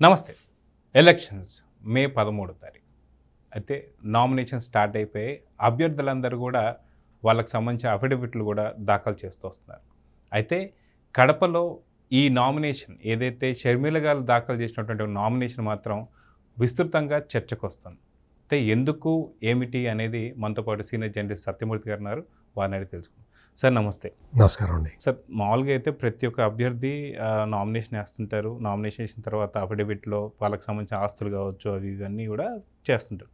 నమస్తే. ఎలక్షన్స్ మే పదమూడో తారీఖు. అయితే నామినేషన్ స్టార్ట్ అయిపోయి అభ్యర్థులందరూ కూడా వాళ్ళకి సంబంధించిన అఫిడవిట్లు కూడా దాఖలు చేస్తూ వస్తున్నారు. అయితే కడపలో ఈ నామినేషన్ ఏదైతే షర్మిల గారు దాఖలు చేసినటువంటి నామినేషన్ మాత్రం విస్తృతంగా చర్చకు వస్తుంది. అయితే ఎందుకు ఏమిటి అనేది మనతో పాటు సీనియర్ జర్నలిస్ట్ సత్యమూర్తి గారు ఉన్నారు. వారిని అడిగి తెలుసుకుందాం. సార్ నమస్తే. నమస్కారం అండి. సార్ మామూలుగా అయితే ప్రతి ఒక్క అభ్యర్థి నామినేషన్ వేస్తుంటారు. నామినేషన్ వేసిన తర్వాత అఫిడవిట్లో వాళ్ళకి సంబంధించిన ఆస్తులు కావచ్చు అవి ఇవన్నీ కూడా చేస్తుంటారు.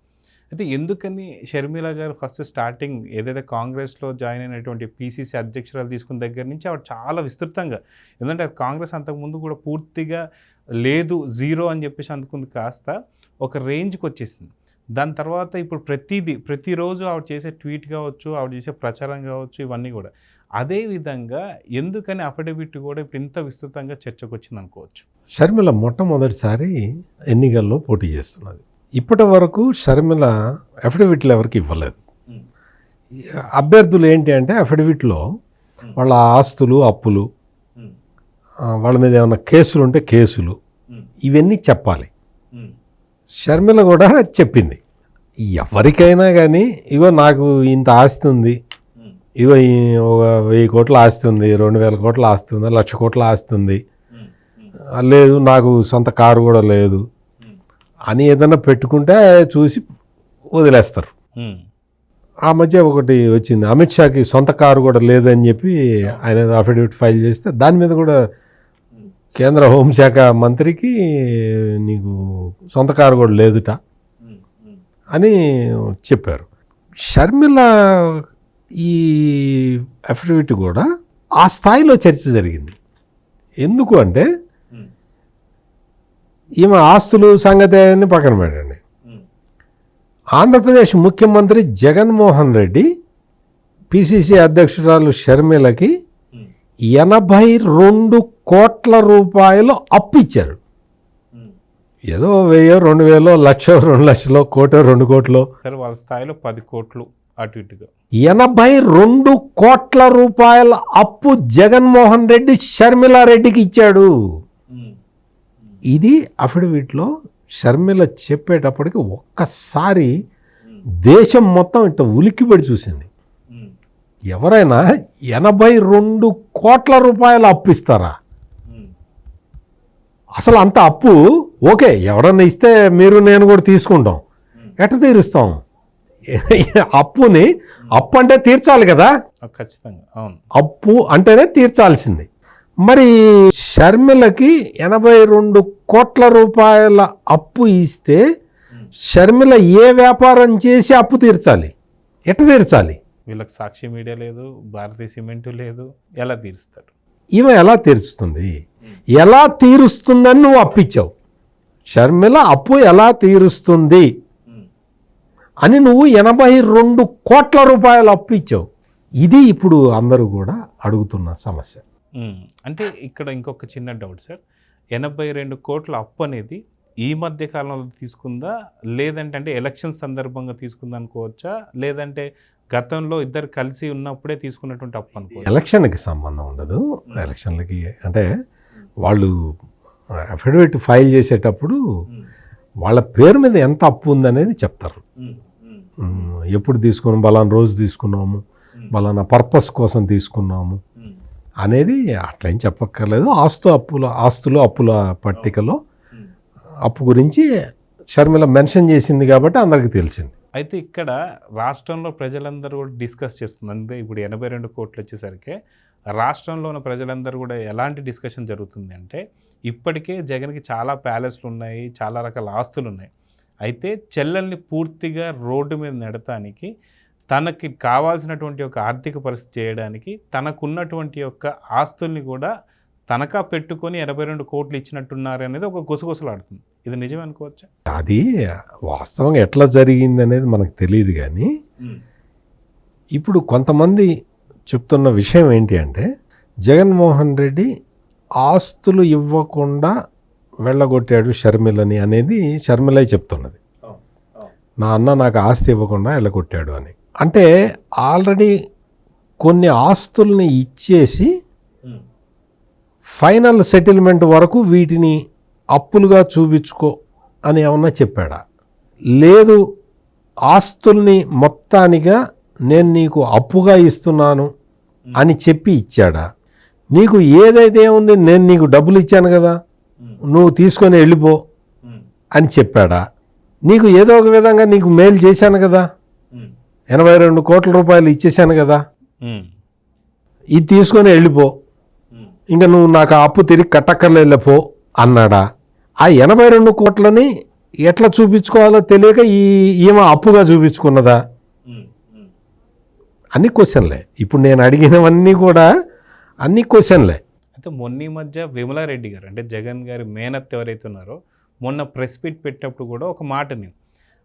అయితే ఎందుకని షర్మిల గారు ఫస్ట్ స్టార్టింగ్ ఏదైతే కాంగ్రెస్లో జాయిన్ అయినటువంటి పీసీసీ అధ్యక్షురాలు తీసుకున్న దగ్గర నుంచి ఆవిడ చాలా విస్తృతంగా ఎందుకంటే అది కాంగ్రెస్ అంతకుముందు కూడా పూర్తిగా లేదు జీరో అని చెప్పేసి అందుకుంది కాస్త ఒక రేంజ్కి వచ్చేసింది. దాని తర్వాత ఇప్పుడు ప్రతిదీ ప్రతిరోజు ఆవిడ చేసే ట్వీట్ కావచ్చు ఆవిడ చేసే ప్రచారం కావచ్చు ఇవన్నీ కూడా. అదే విధంగా ఎందుకని అఫిడవిట్ కూడా ఇప్పుడు ఇంత విస్తృతంగా చర్చకు వచ్చింది అనుకోవచ్చు. షర్మిల మొట్టమొదటిసారి ఎన్నికల్లో పోటీ చేస్తున్నది. ఇప్పటి వరకు షర్మిల అఫిడవిట్లు ఎవరికి ఇవ్వలేదు. అభ్యర్థులు ఏంటి అంటే అఫిడవిట్లో వాళ్ళ ఆస్తులు అప్పులు వాళ్ళ మీద ఏమైనా కేసులు. ఉంటే కేసులు ఇవన్నీ చెప్పాలి. షర్మిల కూడా చెప్పింది. ఎవరికైనా కానీ ఇగో నాకు ఇంత ఆస్తి ఉంది. ఇగో ఒక వెయ్యి కోట్ల ఆస్తి ఉంది రెండు వేల కోట్ల ఆస్తి ఉంది లక్ష కోట్ల ఆస్తి ఉంది. లేదు నాకు సొంత కారు కూడా లేదు. అని ఏదైనా పెట్టుకుంటే చూసి వదిలేస్తారు. ఆ మధ్య ఒకటి వచ్చింది. అమిత్ షాకి సొంత కారు కూడా లేదని చెప్పి ఆయన అఫిడవిట్ ఫైల్ చేస్తే దాని మీద కూడా కేంద్ర హోంశాఖ మంత్రికి నీకు సొంత కారు కూడా లేదుట అని చెప్పారు. షర్మిల ఈ అఫిడవిట్ కూడా ఆ స్థాయిలో చర్చ జరిగింది. ఎందుకు అంటే ఈమె ఆస్తులు సంగతి అని పక్కన పెట్టండి. ఆంధ్రప్రదేశ్ ముఖ్యమంత్రి జగన్మోహన్ రెడ్డి పిసిసి అధ్యక్షురాలు షర్మిలకి ఎనభై రెండు కోట్ల రూపాయలు అప్పు ఇచ్చారు ఏదో వెయ్యో రెండు వేలో లక్ష రెండు లక్షలో కోటో రెండు కోట్లో. సరే వాళ్ళ స్థాయిలో పది కోట్లు అటు ఇటుగా. ఎనభై రెండు కోట్ల రూపాయల అప్పు జగన్మోహన్ రెడ్డి షర్మిలారెడ్డికి ఇచ్చాడు. ఇది అఫిడవిట్లో షర్మిల చెప్పేటప్పటికి ఒక్కసారి దేశం మొత్తం ఇట్ట ఉలిక్కిపడి చూసింది. ఎవరైనా ఎనభై రెండు కోట్ల రూపాయలు అప్పు ఇస్తారా? అసలు అంత అప్పు ఓకే ఎవరన్నా ఇస్తే మీరు నేను కూడా తీసుకుంటాం. ఎట్ట తీరుస్తాం? అప్పుని అప్పు అంటే తీర్చాలి కదా? ఖచ్చితంగా అవును. అప్పు అంటేనే తీర్చాల్సింది. మరి షర్మిలకి ఎనభై రెండు కోట్ల రూపాయల అప్పు ఇస్తే షర్మిల ఏ వ్యాపారం చేసి అప్పు తీర్చాలి? ఎట్ట తీర్చాలి? వీళ్ళకి సాక్షి మీడియా లేదు భారతీయ సిమెంట్ లేదు ఎలా తీరుస్తారు? ఈమె ఎలా తీరుస్తుంది? ఎలా తీరుస్తుందని నువ్వు అప్పిచ్చావు. షర్మిల అప్పు ఎలా తీరుస్తుంది? అని నువ్వు ఎనభై రెండు కోట్ల రూపాయలు అప్పు ఇచ్చావు ఇది ఇప్పుడు అందరూ కూడా అడుగుతున్న సమస్య. అంటే ఇక్కడ ఇంకొక చిన్న డౌట్ సార్. ఎనభై రెండు కోట్ల అప్పు అనేది ఈ మధ్య కాలంలో తీసుకుందా? లేదంటే అంటే ఎలక్షన్ సందర్భంగా తీసుకుందా అనుకోవచ్చా? లేదంటే గతంలో ఇద్దరు కలిసి ఉన్నప్పుడే తీసుకున్నటువంటి అప్పు అనుకోవచ్చు ఎలక్షన్కి సంబంధం ఉండదు. ఎలక్షన్లకి అంటే వాళ్ళు అఫిడవిట్ ఫైల్ చేసేటప్పుడు వాళ్ళ పేరు మీద ఎంత అప్పు ఉందనేది చెప్తారు. ఎప్పుడు తీసుకున్నాం బలానా రోజు తీసుకున్నాము బలానా పర్పస్ కోసం తీసుకున్నాము అనేది అట్లా ఏం చెప్పక్కర్లేదు. ఆస్తు అప్పుల ఆస్తులు అప్పుల పట్టికలో అప్పు గురించి షర్మిల మెన్షన్ చేసింది కాబట్టి అందరికీ తెలిసింది. అయితే ఇక్కడ రాష్ట్రంలో ప్రజలందరూ కూడా డిస్కస్ చేస్తుంది. అంటే ఇప్పుడు ఎనభై రెండు కోట్లు వచ్చేసరికి రాష్ట్రంలో ఉన్న ప్రజలందరూ కూడా ఎలాంటి డిస్కషన్ జరుగుతుంది అంటే ఇప్పటికే జగన్కి చాలా ప్యాలెస్లు ఉన్నాయి చాలా రకాల ఆస్తులు ఉన్నాయి. అయితే చెల్లెల్ని పూర్తిగా రోడ్డు మీద నెడటానికి తనకి కావాల్సినటువంటి ఒక ఆర్థిక పరిస్థితి చేయడానికి తనకున్నటువంటి యొక్క ఆస్తుల్ని కూడా తనఖా పెట్టుకొని ఎనభై రెండు కోట్లు ఇచ్చినట్టున్నారు అనేది ఒక గుసగుసలాడుతుంది. ఇది నిజమే అనుకోవచ్చా? అది వాస్తవంగా ఎట్లా జరిగింది అనేది మనకు తెలియదు కానీ ఇప్పుడు కొంతమంది చెప్తున్న విషయం ఏంటి అంటే జగన్మోహన్ రెడ్డి ఆస్తులు ఇవ్వకుండా వెళ్ళగొట్టాడు షర్మిలని అనేది షర్మిలే చెప్తున్నది. నా అన్న నాకు ఆస్తి ఇవ్వకుండా వెళ్ళగొట్టాడు అని. అంటే ఆల్రెడీ కొన్ని ఆస్తుల్ని ఇచ్చేసి ఫైనల్ సెటిల్మెంట్ వరకు వీటిని అప్పులుగా చూపించుకో అని ఏమన్నా చెప్పాడా? లేదు ఆస్తుల్ని మొత్తానిగా నేను నీకు అప్పుగా ఇస్తున్నాను అని చెప్పి ఇచ్చాడా? నీకు ఏదైతే ఉంది నేను నీకు డబ్బులు ఇచ్చాను కదా నువ్వు తీసుకొని వెళ్ళిపో అని చెప్పాడా? నీకు ఏదో ఒక విధంగా నీకు మేలు చేశాను కదా ఎనభై రెండు కోట్ల రూపాయలు ఇచ్చేశాను కదా ఇది తీసుకొని వెళ్ళిపో. ఇంకా నువ్వు నాకు ఆ అప్పు తిరిగి కట్టక్కర్లేదులే పో అన్నాడా? ఆ ఎనభై రెండు కోట్లని ఎట్లా చూపించుకోవాలో తెలియక ఈ ఈమె అప్పుగా చూపించుకున్నదా? అన్ని క్వశ్చన్లే. ఇప్పుడు నేను అడిగినవన్నీ కూడా అన్ని క్వశ్చన్లే. అయితే మొన్న ఈ మధ్య విమలారెడ్డి గారు అంటే జగన్ గారి మేనత్ ఎవరైతే ఉన్నారో మొన్న ప్రెస్ మీట్ పెట్టినప్పుడు కూడా ఒక మాటని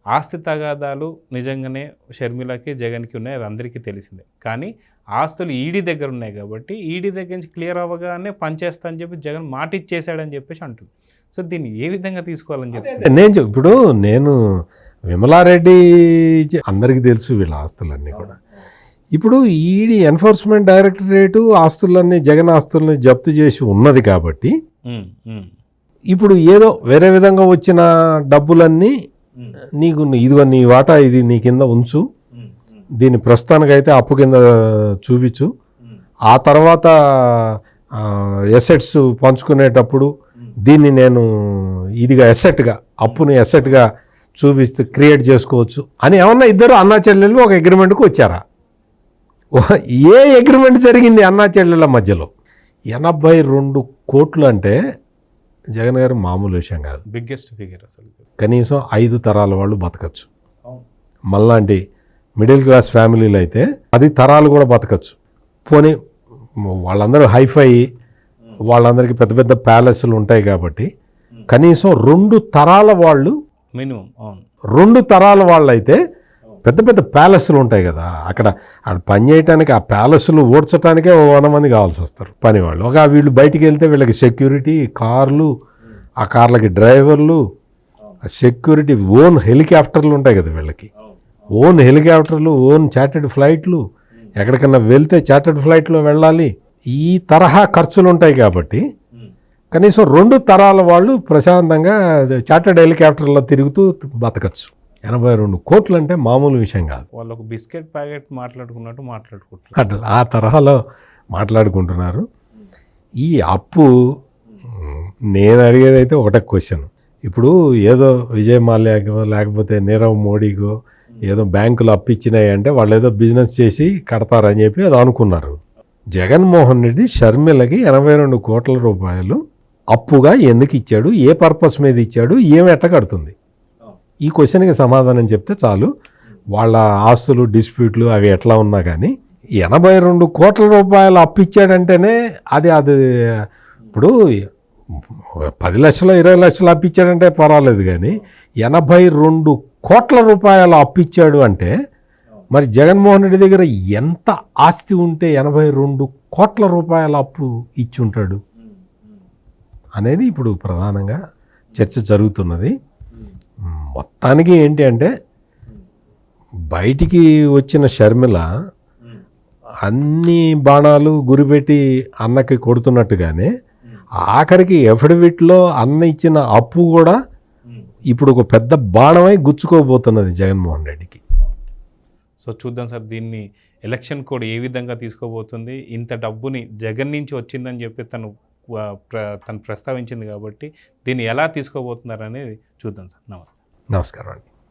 ఆస్తి తగాదాలు నిజంగానే షర్మిలకి జగన్కి ఉన్నాయి అది అందరికీ తెలిసిందే. కానీ ఆస్తులు ఈడీ దగ్గర ఉన్నాయి కాబట్టి ఈడీ దగ్గర నుంచి క్లియర్ అవ్వగానే పనిచేస్తా అని చెప్పి జగన్ మాట ఇచ్చేసాడని చెప్పేసి అంటుంది. సో దీన్ని ఏ విధంగా తీసుకోవాలని చెప్పి నేను ఇప్పుడు నేను విమలారెడ్డి అందరికీ తెలుసు వీళ్ళ ఆస్తులన్నీ కూడా. ఇప్పుడు ఈడీ ఎన్ఫోర్స్మెంట్ డైరెక్టరేటు ఆస్తులన్నీ జగన్ ఆస్తుల్ని జప్తు చేసి ఉన్నది కాబట్టి ఇప్పుడు ఏదో వేరే విధంగా వచ్చిన డబ్బులన్నీ నీకు ఇదిగో నీ వాటా ఇది నీ కింద ఉంచు. ఉమ్, ఉమ్, దీని ప్రస్తుతానికైతే అప్పు కింద చూపించు. ఆ తర్వాత ఎసెట్స్ పంచుకునేటప్పుడు దీన్ని నేను ఇదిగా ఎసెట్గా అప్పుని ఎసెట్గా చూపిస్తూ క్రియేట్ చేసుకోవచ్చు అని ఏమన్నా ఇద్దరు అన్నా చెల్లెళ్ళు ఒక అగ్రిమెంట్కి వచ్చారా? ఏ అగ్రిమెంట్ జరిగింది అన్నా చెల్లెళ్ళ మధ్యలో? ఎనభై రెండు కోట్లు అంటే జగన్ గారు మామూలు విషయం కాదు. బిగ్గెస్ట్ ఫిగర్ అసలు. కనీసం ఐదు తరాల వాళ్ళు బతకచ్చు. మళ్ళాంటి మిడిల్ క్లాస్ ఫ్యామిలీలు అయితే పది తరాలు కూడా బతకచ్చు. పోనీ వాళ్ళందరూ హైఫై వాళ్ళందరికీ పెద్ద పెద్ద ప్యాలెస్లు ఉంటాయి కాబట్టి కనీసం రెండు తరాల వాళ్ళు మినిమం అవును. రెండు తరాల వాళ్ళు అయితే పెద్ద పెద్ద ప్యాలెస్లు ఉంటాయి కదా. అక్కడ అక్కడ పని చేయడానికి ఆ ప్యాలెస్లు ఓడ్చడానికే ఓ వంద మంది కావాల్సి వస్తారు పని వాళ్ళు ఒక వీళ్ళు బయటికి వెళ్తే వీళ్ళకి సెక్యూరిటీ కార్లు ఆ కార్లకి డ్రైవర్లు సెక్యూరిటీ ఓన్ హెలికాప్టర్లు ఉంటాయి కదా వీళ్ళకి. ఓన్ హెలికాప్టర్లు ఓన్ చార్టెడ్ ఫ్లైట్లు ఎక్కడికన్నా వెళ్తే చార్టెడ్ ఫ్లైట్లో వెళ్ళాలి. ఈ తరహా ఖర్చులు ఉంటాయి కాబట్టి కనీసం రెండు తరాల వాళ్ళు ప్రశాంతంగా చార్టెడ్ హెలికాప్టర్లో తిరుగుతూ బతకచ్చు. ఎనభై రెండు కోట్లు అంటే మామూలు విషయం కాదు. వాళ్ళు ఒక బిస్కెట్ ప్యాకెట్ మాట్లాడుకున్నట్టు మాట్లాడుకుంటారు అట్లా ఆ తరహాలో మాట్లాడుకుంటున్నారు. ఈ అప్పు నేను అడిగేది అయితే ఒకటే క్వశ్చన్. ఇప్పుడు ఏదో విజయ్ మాల్యాకో లేకపోతే నీరవ్ మోడీకో ఏదో బ్యాంకులు అప్పిచ్చినాయి అంటే వాళ్ళు ఏదో బిజినెస్ చేసి కడతారని చెప్పి అది అనుకున్నారు. జగన్మోహన్ రెడ్డి షర్మిలకి ఎనభై రెండు కోట్ల రూపాయలు అప్పుగా ఎందుకు ఇచ్చాడు? ఏ పర్పస్ మీద ఇచ్చాడు? ఏమి ఎట్ట కడుతుంది? ఈ క్వశ్చన్కి సమాధానం చెప్తే చాలు. వాళ్ళ ఆస్తులు డిస్ప్యూట్లు అవి ఎట్లా ఉన్నా కానీ ఎనభై రెండు కోట్ల రూపాయలు అప్పు ఇచ్చాడంటేనే అది అది ఇప్పుడు పది లక్షలు ఇరవై లక్షలు అప్పు ఇచ్చాడంటే పర్వాలేదు కానీ ఎనభై రెండు కోట్ల రూపాయలు అప్పు ఇచ్చాడు అంటే మరి జగన్మోహన్ రెడ్డి దగ్గర ఎంత ఆస్తి ఉంటే ఎనభై రెండు కోట్ల రూపాయల అప్పు ఇచ్చి ఉంటాడు అనేది ఇప్పుడు ప్రధానంగా చర్చ జరుగుతున్నది. మొత్తానికి ఏంటి అంటే బయటికి వచ్చిన షర్మిల అన్ని బాణాలు గురిపెట్టి అన్నకి కొడుతున్నట్టుగానే ఆఖరికి ఎఫిడవిట్లో అన్న ఇచ్చిన అప్పు కూడా ఇప్పుడు ఒక పెద్ద బాణమై గుచ్చుకోబోతున్నది జగన్మోహన్ రెడ్డికి. సో చూద్దాం సార్ దీన్ని ఎలక్షన్ కోడ్ ఏ విధంగా తీసుకోబోతుంది? ఇంత డబ్బుని జగన్ నుంచి వచ్చిందని చెప్పి తను తను ప్రస్తావించింది కాబట్టి దీన్ని ఎలా తీసుకోబోతున్నారు అనేది చూద్దాం సార్. నమస్తే. నమస్కారం అండి.